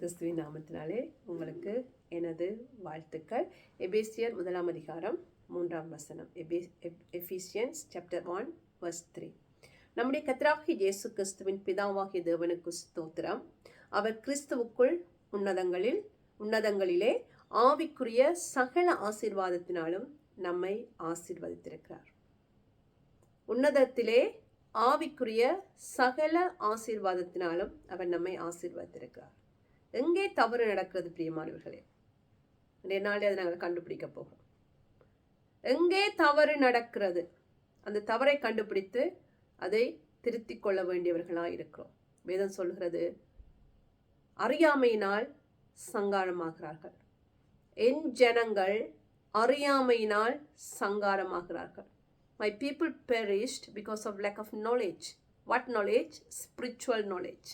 கிறிஸ்துவின் நாமத்தினாலே உங்களுக்கு எனது வாழ்த்துக்கள். எபேசியர் முதலாம் அதிகாரம் மூன்றாம் வசனம். எபே Ephesians chapter one verse three நம்முடைய கத்ராகி இயேசு கிறிஸ்துவின் பிதாவாகிய தேவனுக்கு ஸ்தோத்திரம். அவர் கிறிஸ்துவுக்குள் உன்னதங்களில் உன்னதங்களிலே ஆவிக்குரிய சகல ஆசீர்வாதத்தினாலும் நம்மை ஆசீர்வதித்திருக்கிறார். உன்னதத்திலே ஆவிக்குரிய சகல ஆசீர்வாதத்தினாலும் அவர் நம்மை ஆசீர்வதித்திருக்கிறார். எங்கே தவறு நடக்கிறது பிரியமானவர்களே? ரெண்டு நாளே அதை நாங்கள் கண்டுபிடிக்க போகிறோம். எங்கே தவறு நடக்கிறது அந்த தவறை கண்டுபிடித்து அதை திருத்தி கொள்ள வேண்டியவர்களாக இருக்கிறோம். வேதம் சொல்கிறது அறியாமையினால் சங்காரமாகிறார்கள். என் ஜனங்கள் அறியாமையினால் சங்காரமாகிறார்கள். My people perished because of lack of knowledge what knowledge spiritual knowledge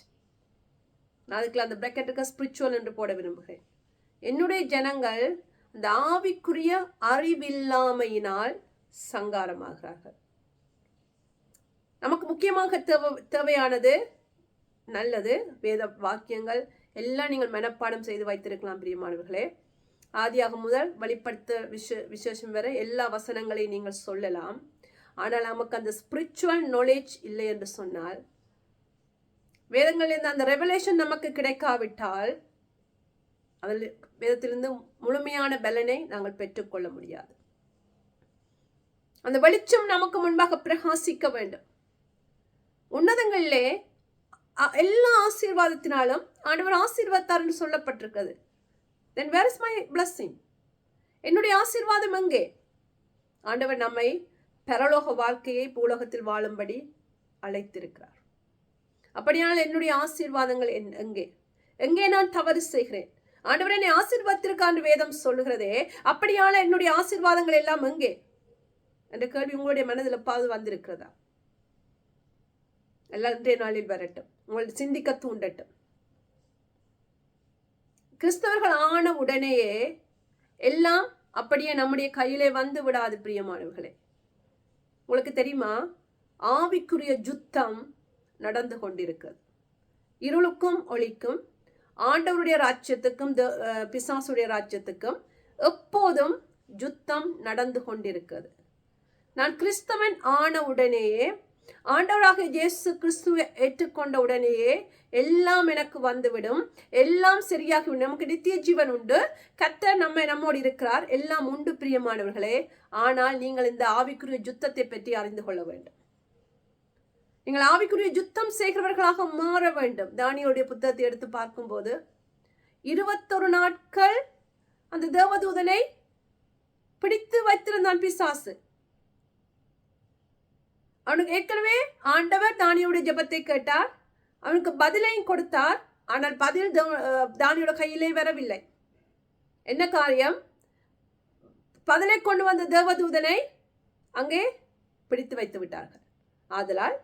நான் அதுக்குள்ள அந்த பிரக்கெட்டுக்கு ஸ்பிரிச்சுவல் என்று போட விரும்புகிறேன். என்னுடைய ஜனங்கள் அந்த ஆவிக்குரிய அறிவில்லாமையினால் சங்காரமாகிறார்கள். நமக்கு முக்கியமாக தேவை தேவையானது நல்லது வேத வாக்கியங்கள் எல்லாம் நீங்கள் மனப்பாடம் செய்து வைத்திருக்கலாம் பிரியமானவர்களே. ஆதியாக முதல் வெளிப்படுத்த விஷ விசேஷம் வரை எல்லா வசனங்களையும் நீங்கள் சொல்லலாம். ஆனால் நமக்கு அந்த ஸ்பிரிச்சுவல் நாலேஜ் இல்லை என்று சொன்னால் வேதங்களிலிருந்து அந்த ரெவலேஷன் நமக்கு கிடைக்காவிட்டால் அதில் வேதத்திலிருந்து முழுமையான பலனை நாங்கள் பெற்றுக்கொள்ள முடியாது. அந்த வெளிச்சம் நமக்கு முன்பாக பிரகாசிக்க வேண்டும். உன்னதங்களிலே எல்லா ஆசீர்வாதத்தினாலும் ஆண்டவர் ஆசீர்வாதார் என்று சொல்லப்பட்டிருக்கிறது. Then where is my blessing என்னுடைய ஆசீர்வாதம் எங்கே? ஆண்டவர் நம்மை பரலோக வாழ்க்கையை பூலோகத்தில் வாழும்படி அழைத்திருக்கிறார். அப்படியானால் என்னுடைய ஆசீர்வாதங்கள் என் எங்கே? எங்கே நான் தவறு செய்கிறேன்? ஆண்டவர் என்னை ஆசீர்வாதத்திற்கான வேதம் சொல்லுகிறதே அப்படியான என்னுடைய ஆசீர்வாதங்கள் எல்லாம் எங்கே? என்ற கேள்வி உங்களுடைய மனதில் பாது வந்திருக்கிறதா? எல்லாம் இன்றைய நாளில் வரட்டும். உங்களை சிந்திக்க தூண்டட்டும். கிறிஸ்தவர்கள் ஆன உடனேயே எல்லாம் அப்படியே நம்முடைய கையிலே வந்து விடாது பிரியமானவர்களே. உங்களுக்கு தெரியுமா? ஆவிக்குரிய ஜுத்தம் நடந்து கொண்டிருக்கிறது. இருளுக்கும் ஒளிக்கும் ஆண்டவருடைய ராஜ்யத்துக்கும் பிசாசுடைய ராஜ்யத்துக்கும் எப்போதும் யுத்தம் நடந்து கொண்டிருக்கிறது. நான் கிறிஸ்தவன் ஆன உடனேயே ஆண்டவராக இயேசு கிறிஸ்துவை ஏற்றுக்கொண்ட உடனேயே எல்லாம் எனக்கு வந்துவிடும். எல்லாம் சரியாகி நமக்கு நித்திய ஜீவன் உண்டு. கத்த நம்ம நம்மோடு இருக்கிறார். எல்லாம் உண்டு பிரியமானவர்களே. ஆனால் நீங்கள் இந்த ஆவிக்குரிய யுத்தத்தை பற்றி அறிந்து கொள்ள வேண்டும். நீங்கள் ஆவிக்குரிய யுத்தம் செய்கிறவர்களாக மாற வேண்டும். தானியோடைய புத்தகத்தை எடுத்து பார்க்கும்போது இருபத்தொரு நாட்கள் அந்த தேவதூதனை பிடித்து வைத்திருந்தான் பிசாசு. அவனுக்கு ஏற்கனவே ஆண்டவர் தானியோட ஜபத்தை கேட்டார். அவனுக்கு பதிலையும் கொடுத்தார். ஆனால் பதில் தானியோட கையிலே வரவில்லை. என்ன காரியம்? பதிலை கொண்டு வந்த தேவதூதனை அங்கே பிடித்து வைத்து விட்டார்கள். ஆதலால்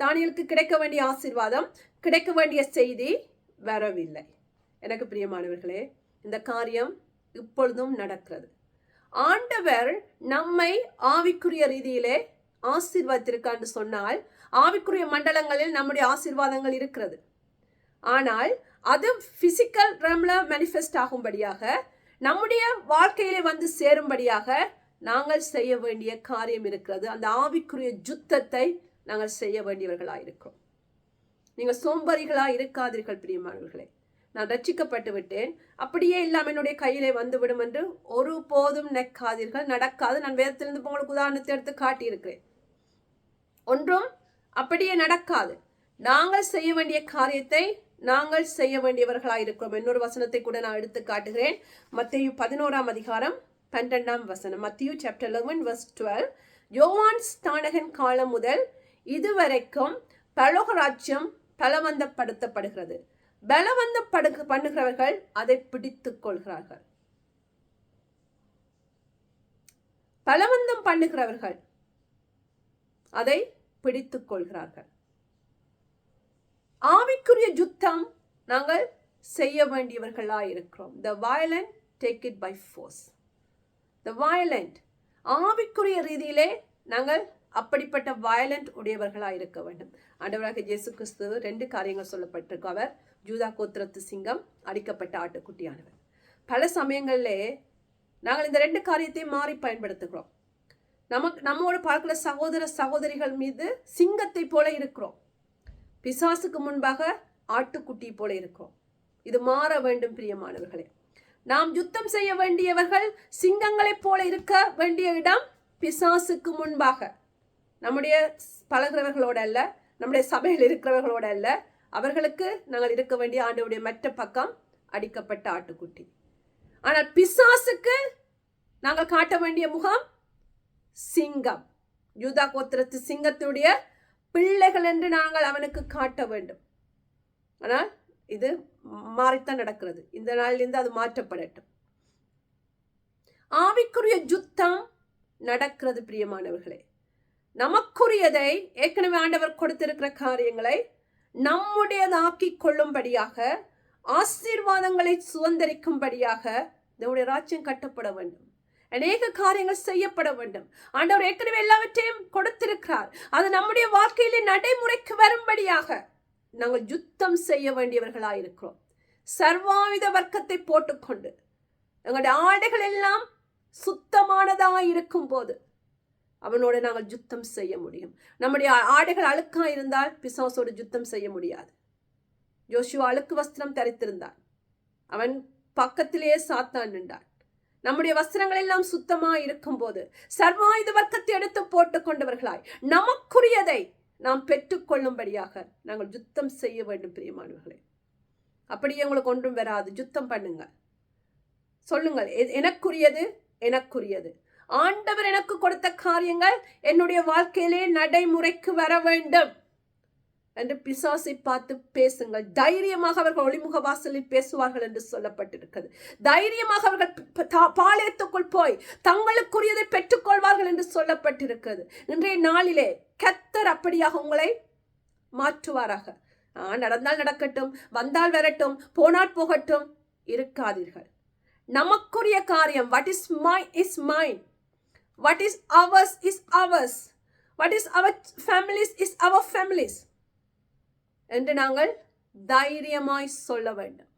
தானியலுக்கு கிடைக்க வேண்டிய ஆசீர்வாதம் கிடைக்க வேண்டிய செய்தி வரவில்லை. எனக்கு பிரியமானவர்களே இந்த காரியம் இப்பொழுதும் நடக்கிறது. ஆண்டவர் நம்மை ஆவிக்குரிய ரீதியிலே ஆசீர்வாதத்திருக்கான்னு சொன்னால் ஆவிக்குரிய மண்டலங்களில் நம்முடைய ஆசீர்வாதங்கள் இருக்கிறது. ஆனால் அது பிசிக்கல் ரம்ல மேனிஃபெஸ்ட் ஆகும்படியாக நம்முடைய வாழ்க்கையிலே வந்து சேரும்படியாக நாங்கள் செய்ய வேண்டிய காரியம் இருக்கிறது. அந்த ஆவிக்குரிய ஜுத்தத்தை நாங்கள் செய்ய வேண்டியவர்களாக இருக்கோம் நீங்கள் சோம்பறிகளாக இருக்காதீர்கள் பிரியமானவர்களே. நான் ரட்சிக்கப்பட்டு விட்டேன். அப்படியே இல்லாமல் என்னுடைய கையிலே வந்துவிடும் என்று ஒரு போதும் நெக்காதீர்கள் நடக்காது. நான் வேதத்திலிருந்து உங்களுக்கு உதாரணத்தை எடுத்து காட்டியிருக்கிறேன். ஒன்றும் அப்படியே நடக்காது. நாங்கள் செய்ய வேண்டிய காரியத்தை நாங்கள் செய்ய வேண்டியவர்களாக இருக்கிறோம் இன்னொரு வசனத்தை கூட நான் எடுத்து காட்டுகிறேன். மத்திய பதினோராம் அதிகாரம் பன்னெண்டாம் வசனம். Matthew chapter eleven verse twelve யோவான் ஸ்தானகன் காலம் முதல் இதுவரைக்கும் பலோகராஜ்யம் பலவந்தப்படுத்தப்படுகிறது. பலவந்தப்படுக்க பண்ணுகிறவர்கள் அதை பிடித்துக் கொள்கிறார்கள். பலவந்தம் பண்ணுகிறவர்கள் அதை பிடித்துக் கொள்கிறார்கள். ஆவிக்குரிய யுத்தம் நாங்கள் செய்ய வேண்டியவர்களாக இருக்கிறோம் the violent take it by force the violent ஆவிக்குரிய ரீதியிலே நாங்கள் அப்படிப்பட்ட வயலண்ட் உடையவர்களாக இருக்க வேண்டும். ஆண்டவராக இயேசு கிறிஸ்து ரெண்டு காரியங்கள் சொல்லப்பட்டிருக்கும் அவர் ஜூதா கோத்திரத்து சிங்கம் அடிக்கப்பட்ட ஆட்டுக்குட்டியானவர். பல சமயங்களிலே நாங்கள் இந்த ரெண்டு காரியத்தையும் மாறி பயன்படுத்துகிறோம். நமக்கு நம்மோடு பார்க்கிற சகோதர சகோதரிகள் மீது சிங்கத்தை போல இருக்கிறோம். பிசாசுக்கு முன்பாக ஆட்டுக்குட்டி போல இருக்கிறோம். இது மாற வேண்டும் பிரியமானவர்களே. நாம் யுத்தம் செய்ய வேண்டியவர்கள் சிங்கங்களைப் போல இருக்க வேண்டிய இடம் பிசாசுக்கு முன்பாக. நம்முடைய பழகிறவர்களோட அல்ல நம்முடைய சபையில் இருக்கிறவர்களோட அல்ல அவர்களுக்கு நாங்கள் இருக்க வேண்டிய ஆண்டவுடைய மற்ற பக்கம் அடிக்கப்பட்ட ஆட்டுக்குட்டி. ஆனால் பிசாசுக்கு நாங்கள் காட்ட வேண்டிய முகம் சிங்கம். யூதா கோத்திரத்து சிங்கத்துடைய பிள்ளைகள் என்று நாங்கள் அவனுக்கு காட்ட வேண்டும். ஆனால் இது மாறித்தான் நடக்கிறது. இந்த நாளிலிருந்து அது மாற்றப்படட்டும். ஆவிக்குரிய யுத்தம் நடக்கிறது பிரியமானவர்களே. நமக்குரியதை ஏற்கனவே ஆண்டவர் கொடுத்திருக்கிற காரியங்களை நம்முடையதாக்கி கொள்ளும்படியாக ஆசீர்வாதங்களை சுதந்திரிக்கும்படியாக நம்முடைய ராஜ்யம் கட்டப்பட வேண்டும். அநேக காரியங்கள் செய்யப்பட வேண்டும். ஆண்டவர் ஏற்கனவே எல்லாவற்றையும் கொடுத்திருக்கிறார். அது நம்முடைய வாழ்க்கையிலே நடைமுறைக்கு வரும்படியாக நாங்கள் யுத்தம் செய்ய வேண்டியவர்களாக இருக்கிறோம். சர்வாயுத வர்க்கத்தை போட்டுக்கொண்டு எங்களுடைய ஆடைகள் எல்லாம் சுத்தமானதாக இருக்கும் போது அவனோட நாங்கள் யுத்தம் செய்ய முடியும். நம்முடைய ஆடைகள் அழுக்கா இருந்தால் பிசாசோடு யுத்தம் செய்ய முடியாது. ஜோஷுவா அழுக்கு வஸ்திரம் தரித்திருந்தான் அவன் பக்கத்திலேயே சாத்தான் நின்றான். நம்முடைய வஸ்திரங்கள் எல்லாம் சுத்தமா இருக்கும் போது சர்வாயுத வர்க்கத்தை எடுத்து போட்டு கொண்டவர்களாய் நமக்குரியதை நாம் பெற்றுக்கொள்ளும்படியாக நாங்கள் யுத்தம் செய்ய வேண்டும் பிரியமானவர்களே. அப்படியே உங்களுக்கு ஒன்றும் வராது. யுத்தம் பண்ணுங்க சொல்லுங்கள். எனக்குரியது எனக்குரியது. ஆண்டவர் எனக்கு கொடுத்த காரியங்கள் என்னுடைய வாழ்க்கையிலே நடைமுறைக்கு வர வேண்டும். என்று பிசாசை பார்த்து பேசுங்கள். தைரியமாக அவர்கள் ஒளிமுக வாசலில் பேசுவார்கள் என்று சொல்லப்பட்டிருக்கிறது. தைரியமாக அவர்கள் தா- பாளையத்துக்குள் போய் தங்களுக்குரியதை பெற்றுக்கொள்வார்கள் என்று சொல்லப்பட்டிருக்கிறது. இன்றைய நாளிலே கத்தர் அப்படியாக உங்களை மாற்றுவாராக. ஆ, நடந்தால் நடக்கட்டும் வந்தால் வரட்டும் போனால் போகட்டும் இருக்காதீர்கள். நமக்குரிய காரியம் what is my is mine what is ours is ours what is our families is our families என்று நாங்கள் தைரியமாய் சொல்ல வேண்டும்.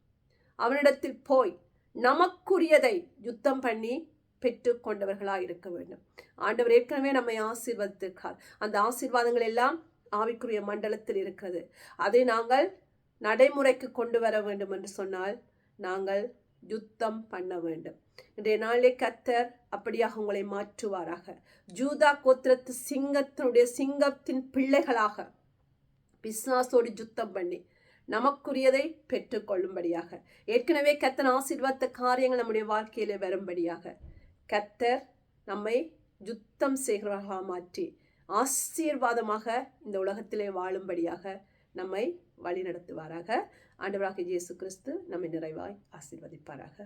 அவனிடத்தில் போய் நமக்குரியதை யுத்தம் பண்ணி பெற்று கொண்டவர்களாக இருக்க வேண்டும். ஆண்டவர் ஏற்கனவே நம்மை ஆசீர்வதித்திருக்கார். அந்த ஆசீர்வாதங்கள் எல்லாம் ஆவிக்குரிய மண்டலத்தில் இருக்கிறது. அதை நாங்கள் நடைமுறைக்கு கொண்டு வர வேண்டும் என்று சொன்னால் நாங்கள் யுத்தம் பண்ண வேண்டும். இன்றைய நாளிலே கத்தர் அப்படியாக உங்களை மாற்றுவாராக. ஜூதா கோத்திரத்து சிங்கத்தினுடைய சிங்கத்தின் பிள்ளைகளாக பிசாசோடு யுத்தம் பண்ணி நமக்குரியதை பெற்றுக்கொள்ளும்படியாக. ஏற்கனவே கத்தன் ஆசீர்வாத காரியங்கள் நம்முடைய வாழ்க்கையிலே வரும்படியாக கத்தர் நம்மை யுத்தம் செய்கிறவர்களாக மாற்றி ஆசீர்வாதமாக இந்த உலகத்திலே வாழும்படியாக நம்மை வழிநடத்துவாராக. ஆண்டவராக இயேசு கிறிஸ்து நம்மை நிறைவாய் ஆசீர்வதிப்பாராக.